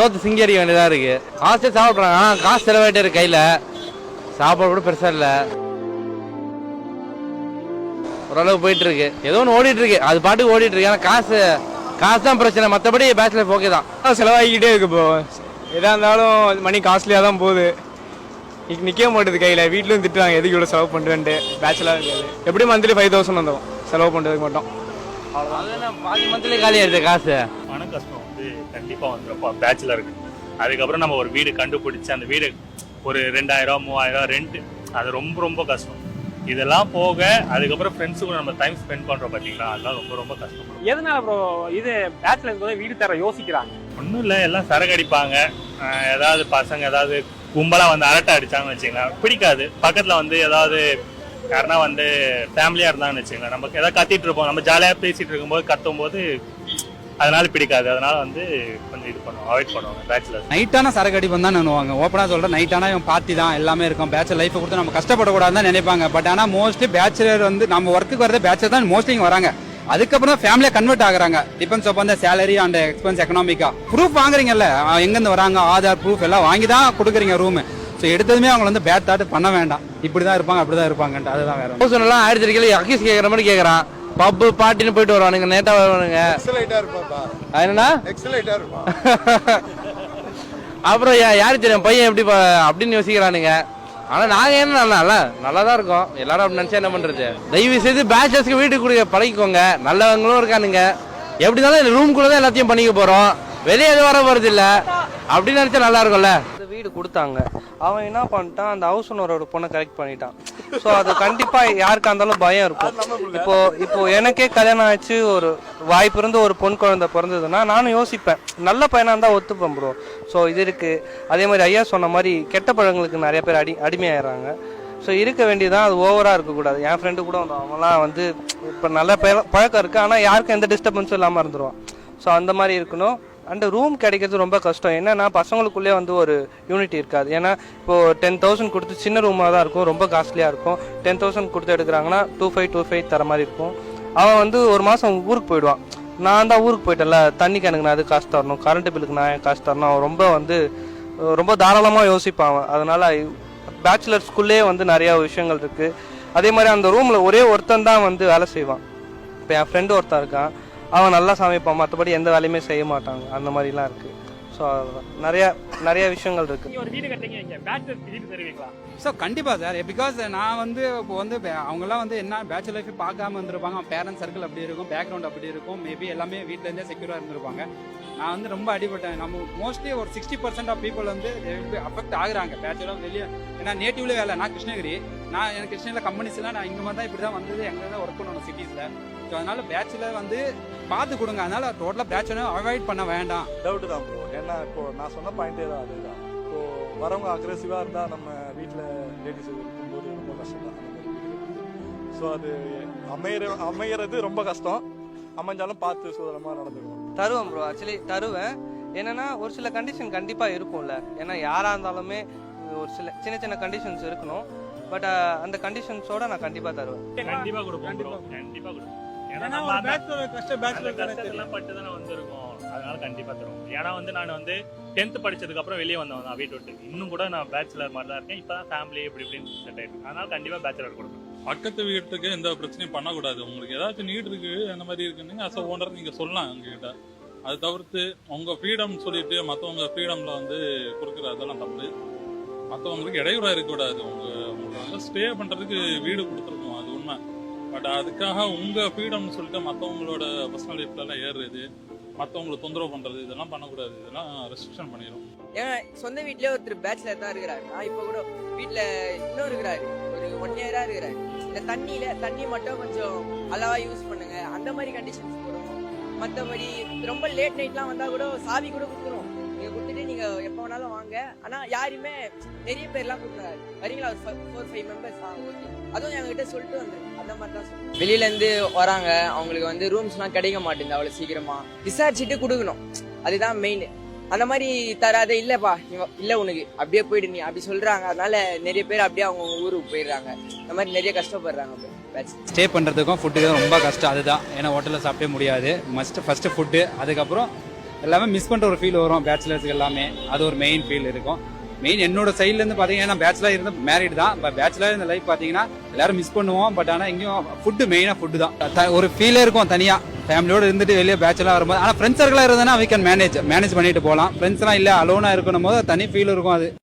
சோத்து சிங்கி அடிக்க வேண்டியதாக இருக்கு. காசே சாப்பிட்றாங்க ஆனால் காசு செலவாயிட்டே இருக்கு கையில். சாப்பாடு கூட பெருசாக இல்லை. ஓரளவு போயிட்டு இருக்கு. ஏதோ ஒன்று ஓடிட்டு இருக்கு. அது பாட்டுக்கு ஓடிட்டு இருக்கு. ஆனால் காசு காசு தான் பிரச்சனை. மற்றபடி பேச்சுலர் ஓகே தான். செலவாகிக்கிட்டே இருக்கு ப்ரோ எதா இருந்தாலும் மணி காஸ்ட்லியாக தான் போகுது. இன்னைக்கு நிற்க மாட்டுது கையில். வீட்லையும் திட்டுவாங்க எதுக்கு இவ்வளோ செலவு பண்ணுறேன்ட்டு பேச்சுலர் இருக்காது எப்படி மந்த்லி ஃபைவ் தௌசண்ட் வந்துடும் செலவு பண்ணுறதுக்கு மட்டும். அதுதான் பாதி மந்த்லி காலி ஆயிடுது காசு. பண கஷ்டம். வந்து கண்டிப்பா வந்துடும் பேச்சுலருக்கு அதுக்கப்புறம் நம்ம ஒரு வீடு கண்டுபிடிச்சு அந்த வீடு ஒரு ரெண்டாயிரம் மூவாயிரம் ரெண்ட் அது ரொம்ப ரொம்ப கஷ்டம். இதெல்லாம் போக அதுக்கப்புறம் ஃப்ரெண்ட்ஸு கூட நம்ம டைம் ஸ்பெண்ட் பண்றோம் பாத்தீங்களா? அதெல்லாம் ரொம்ப ரொம்ப கஷ்டம் எதனால ப்ரோ இது பேச்சுலர் போது வீடு தர யோசிக்கிறாங்க. ஒன்றும் இல்லை எல்லாம் சரக்கு அடிப்பாங்க. ஏதாவது பசங்க ஏதாவது கும்பலாக வந்து அரட்டை அடிச்சாங்கன்னு வச்சுங்களேன் பிடிக்காது. பக்கத்தில் வந்து ஏதாவது யாருன்னா வந்து ஃபேமிலியாக இருந்தாங்கன்னு வச்சுங்களேன் நம்ம ஏதாவது கத்திட்டு இருப்போம். நம்ம ஜாலியாக பேசிட்டு இருக்கும்போது கத்தும் போது அதனால பிடிக்காது. அதனால வந்து கொஞ்சம் இது பண்ணுவோம் அவாய்ட் பண்ணுவாங்க பேச்சுலர் நைட்டான சரக்கு அடிப்பம் தான் நினைவாங்க. ஓப்பனாக சொல்கிறேன் நைட்டானா இவன் பார்ட்டி தான் எல்லாமே இருக்கும். பேச்சுலர் லைஃப்பை கொடுத்து நம்ம கஷ்டப்படக்கூடாதுன்னு தான் நினைப்பாங்க. பட் ஆனால் மோஸ்ட்லி பேச்சுலர் வந்து நம்ம ஒர்க்குக்கு வரது பேச்சுலர் தான் மோஸ்ட்லி இங்கே வராங்க. அதுக்கப்புறம் தான் ஃபேமிலியாக கன்வெர்ட் ஆகுறாங்க. டிபெண்ட்ஸ் அப்போ அந்த சேலரி அண்ட் எக்ஸ்பென்ஸ் எக்கனாமிக்கா ப்ரூஃப் வாங்குறீங்கல்ல எங்கேருந்து வராங்க ஆதார் ப்ரூஃப் எல்லாம் வாங்கி தான் கொடுக்குறீங்க ரூமு ஸோ எடுத்ததுமே அவங்க வந்து பேட் தாட் பண்ண வேண்டாம். இப்படி தான் இருப்பாங்க அப்படி தான் இருப்பாங்கன்ட்டு அதுதான் வேற எல்லாம் ஆயிரத்தி அக்கீஸ் கேட்குற மாதிரி கேட்குறான் பப்பு பாட்டின்னு போயிட்டு வருவானுங்க நேட்டா வருவானுங்க. என்னன்னா அப்புறம் யா- யாருக்கு தெரியும்? பையன் எப்படி அப்படின்னு யோசிக்கிறானுங்க. ஆனா நாங்க என்ன நல்லா நல்லா தான் இருக்கோம். எல்லாரும் அப்படி நினைச்சா என்ன பண்றது? தயவு செய்து பேச்சர்ஸ்க்கு வீட்டுக்கு கொடுக்க பழகிக்கோங்க. நல்லவங்களும் இருக்கானுங்க. எப்படி இருந்தாலும் ரூம்குள்ள தான் எல்லாத்தையும் பண்ணிக்க போறோம். வெளியே எதுவும் வர போறது இல்ல அப்படின்னு நினைச்சா நல்லா இருக்கும்ல? வீடு கொடுத்தாங்க. அவன் என்ன பண்ணிட்டான்? அந்த ஹவுஸ் ஓனரோட பொண்ணை கரெக்ட் பண்ணிட்டான். ஸோ அது கண்டிப்பா யாருக்கா இருந்தாலும் பயம் இருக்கும். இப்போ இப்போ எனக்கே கல்யாணம் ஆச்சு ஒரு வாய்ப்பு இருந்து ஒரு பொன் குழந்தை பிறந்ததுன்னா நானும் யோசிப்பேன். நல்ல பையனா இருந்தா ஒத்துப்பேன் ப்ரோ ஸோ இது இருக்கு. அதே மாதிரி ஐயா சொன்ன மாதிரி கெட்ட பழங்களுக்கு நிறைய பேர் அடி அடிமையாயிடுறாங்க. ஸோ இருக்க வேண்டியதான் அது ஓவராக இருக்கக்கூடாது. என் ஃப்ரெண்டு கூட வந்தான் அவன்லாம் வந்து இப்போ நல்ல பழ- பழக்கம் இருக்கு. ஆனால் யாருக்கும் எந்த டிஸ்டர்பன்ஸும் இல்லாமல் இருந்துருவான். ஸோ அந்த மாதிரி இருக்கணும். அண்ட் ரூம் கிடைக்கிறது ரொம்ப கஷ்டம். என்னன்னா பசங்களுக்குள்ளே வந்து ஒரு யூனிட்டி இருக்காது. ஏன்னா இப்போ டென் தௌசண்ட் கொடுத்து சின்ன ரூமாக தான் இருக்கும். ரொம்ப காஸ்ட்லியாக இருக்கும். டென் தௌசண்ட் கொடுத்து எடுக்கிறாங்கன்னா டூ ஃபைவ் டூ ஃபைவ் தர மாதிரி இருக்கும். அவன் வந்து ஒரு மாதம் ஊருக்கு போயிடுவான். நான் தான் ஊருக்கு போயிட்டேன்ல. தண்ணி எனக்கு நான் அது காசு தரணும்? கரண்ட் பில்லுக்கு நான் ஏன் காசு தரணும்? அவன் ரொம்ப வந்து ரொம்ப தாராளமாக யோசிப்பான் அவன். அதனால் பேச்சுலர்ஸ்குள்ளே வந்து நிறையா விஷயங்கள் இருக்குது அதே மாதிரி அந்த ரூமில் ஒரே ஒருத்தன் தான் வந்து வேலை செய்வான். இப்போ என் ஃப்ரெண்டு ஒருத்தன் இருக்கான். அவன் நல்லா சமைப்பான் மற்றபடி எந்த வேலையுமே செய்ய மாட்டாங்க. அந்த மாதிரிலாம் இருக்கு. ஸோ நிறைய நிறைய விஷயங்கள் இருக்கு. ஒரு வீடு கட்டுறீங்க பேச்சுலர் வீடு தருவீங்களா? ஸோ கண்டிப்பாக சார் பிகாஸ் நான் வந்து இப்போ வந்து அவங்கெல்லாம் வந்து என்ன பேச்சுலர் லைஃப் பார்க்காம இருந்திருப்பாங்க. பேரண்ட்ஸ் சர்க்கிள் அப்படி இருக்கும் பேக்ரவுண்ட் அப்படி இருக்கும். மேபி எல்லாமே வீட்டிலேருந்தே செக்யூராக இருந்திருப்பாங்க. நான் வந்து ரொம்ப அடிபட்டேன். நம்ம மோஸ்ட்லி ஒரு சிக்ஸ்டி பர்சன்ட் ஆஃப் பீப்புள் வந்து அஃபெக்ட் ஆகுறாங்க. பேச்சுலர் வெளியே ஏன்னா நேட்டிவ்ல வேலை நான் கிருஷ்ணகிரி. நான் எனக்கு கிருஷ்ணகிரியில் கம்பெனிஸ்லாம் நான் இங்கே தான் இப்படி தான் வந்தது. எங்கே தான் ஒர்க் பண்ணணும் சிட்டிஸில் ஸோ அதனால பேச்சுலர் வந்து பார்த்து கொடுங்க. அதனால டோட்டலாக பேச்சுலர் அவாய்ட் பண்ண வேண்டாம். டவுட் தான் ப்ரோ ஏன்னா இப்போ நான் சொன்ன பாயிண்டே தான் அதுதான். இப்போ வரவங்க அக்ரெசிவாக இருந்தால் நம்ம வீட்டில் லேடிஸ் இருக்கும்போது ரொம்ப கஷ்டம் தான். ஸோ அது அமையிற அமையிறது ரொம்ப கஷ்டம். அமைஞ்சாலும் பார்த்து சுதரமாக நடந்துக்கணும். தருவேன் ப்ரோ ஆக்சுவலி தருவேன். என்னன்னா ஒரு சில கண்டிஷன் கண்டிப்பா இருக்கும்ல. ஏன்னா யாரா இருந்தாலுமே ஒரு சில சின்ன சின்ன கண்டிஷன்ஸ் இருக்கணும். பட் அந்த கண்டிஷன்ஸோட நான் கண்டிப்பா தருவேன். கண்டிப்பா கொடுப்போம். கண்டிப்பா கொடுப்போம். ஏன்னா அந்த கஷ்டத்தெல்லாம் பட்டு தானே வந்திருக்கோம். அதனால கண்டிப்பா தருவோம். ஏன்னா வந்து நான் வந்து டென்த் படிச்சதுக்கு அப்புறம் வெளியே வந்தவன் தான் வீட்டு விட்டு. இன்னும் கூட நான் பேச்சுலர் மாதிரி தான் இருக்கேன். இப்பதான் ஃபேமிலி இப்படி இப்படின்னு செட் ஆயிருக்கு. அதனால கண்டிப்பா பேச்சுலர் கொடுப்பேன். பக்கத்து வீட்டுக்கு எந்த பிரச்சனையும் பண்ணக்கூடாது. உங்களுக்கு ஏதாச்சும் நீட் இருக்கு அந்த மாதிரி இருக்குன்னு அஸ் ஓனர் நீங்க சொல்லலாம் எங்ககிட்ட. அது தவிர்த்து உங்க ஃப்ரீடம் சொல்லிட்டு மற்றவங்க ஃப்ரீடம்ல வந்து கொடுக்குற அதெல்லாம் தப்பு. மற்றவங்களுக்கு இடையூறாக இருக்கக்கூடாது. உங்கள் உங்களுக்கு ஸ்டே பண்ணுறதுக்கு வீடு கொடுத்துருக்கோம் அது உண்மை. பட் அதுக்காக உங்கள் ஃப்ரீடம்னு சொல்லிட்டு மற்றவங்களோட பர்சனல் லைஃப்லலாம் எல்லாம் ஏறுறது மற்றவங்களை தொந்தரவு பண்ணுறது இதெல்லாம் பண்ணக்கூடாது. இதெல்லாம் ரெஸ்ட்ரிக்ஷன் பண்ணிடும் ஏன்னா சொந்த வீட்டிலே ஒருத்தர் பேச்சுலர் தான் இருக்கிறாரு. நான் இப்போ கூட வீட்டில் இன்னும் இருக்கிறாரு. ஒரு ஒன் இயராக இருக்கிறாரு. இந்த தண்ணியில் தண்ணி மட்டும் கொஞ்சம் அளவாக யூஸ் பண்ணுங்க. அந்த மாதிரி கண்டிஷன்ஸ் போடணும். மற்றபடி ரொம்ப லேட் நைட்லாம் வந்தால் கூட சாவி கூட கொடுக்கணும் நீங்க கொடுத்துட்டு நீங்க எப்போ வேணாலும் வாங்க. ஆனா யாருமே நிறைய பேர்லாம் கொடுக்குறாரு வரீங்களா? ஒரு ஃபோர் ஃபைவ் மெம்பர்ஸ் ஆ ஓகே அதுவும் எங்ககிட்ட சொல்லிட்டு வந்துரு அந்த மாதிரி தான் சொல்லுங்க வெளியில இருந்து வராங்க. அவங்களுக்கு வந்து ரூம்ஸ்லாம் கிடைக்க மாட்டேங்குது அவ்வளவு சீக்கிரமா. விசாரிச்சுட்டு கொடுக்கணும். அதுதான் மெயின் அந்த மாதிரி தராத இல்லப்பா இல்ல உனக்கு. அப்படியே போயிடு நீ. அப்படி சொல்றாங்க. அதனால நிறைய பேர் அப்படியே அவங்க ஊருக்கு போயிடுறாங்க. இந்த மாதிரி நிறைய கஷ்டப்படுறாங்க. ஸ்டே பண்ணுறதுக்கும் ஃபுட்டுக்கும் ரொம்ப கஷ்டம். அதுதான். ஏன்னா ஹோட்டலில் சாப்பிட்டே முடியாது. மஸ்ட் ஃபஸ்ட்டு ஃபுட்டு அதுக்கப்புறம் எல்லாமே மிஸ் பண்ணுற ஒரு ஃபீல் வரும். பேச்சுலர்ஸுக்கு எல்லாமே. அது ஒரு மெயின் ஃபீல் இருக்கும். மெயின் என்னோட சைட்லேருந்து பார்த்தீங்கன்னா நான் பேச்சுலர் இருந்து மேரிட் தான். இப்போ பேச்சுலர் இந்த லைஃப் பார்த்தீங்கன்னா எல்லாரும் மிஸ் பண்ணுவோம். பட் ஆனால் இங்கேயும் ஃபுட்டு மெயினாக ஃபுட்டு தான். ஒரு ஃபீலே இருக்கும் தனியாக ஃபேமிலியோடு இருந்துட்டு வெளியே பேச்சலாக வரும்போது. ஆனால் ஃப்ரெண்ட்ஸ் சர்க்கிளாக இருந்ததுன்னா வி கேன் மேனேஜ் மேனேஜ் பண்ணிட்டு போகலாம் ஃப்ரெண்ட்ஸ்லாம் இல்லை அலோனாக இருக்கணும் போது தனி ஃபீல் இருக்கும் அது.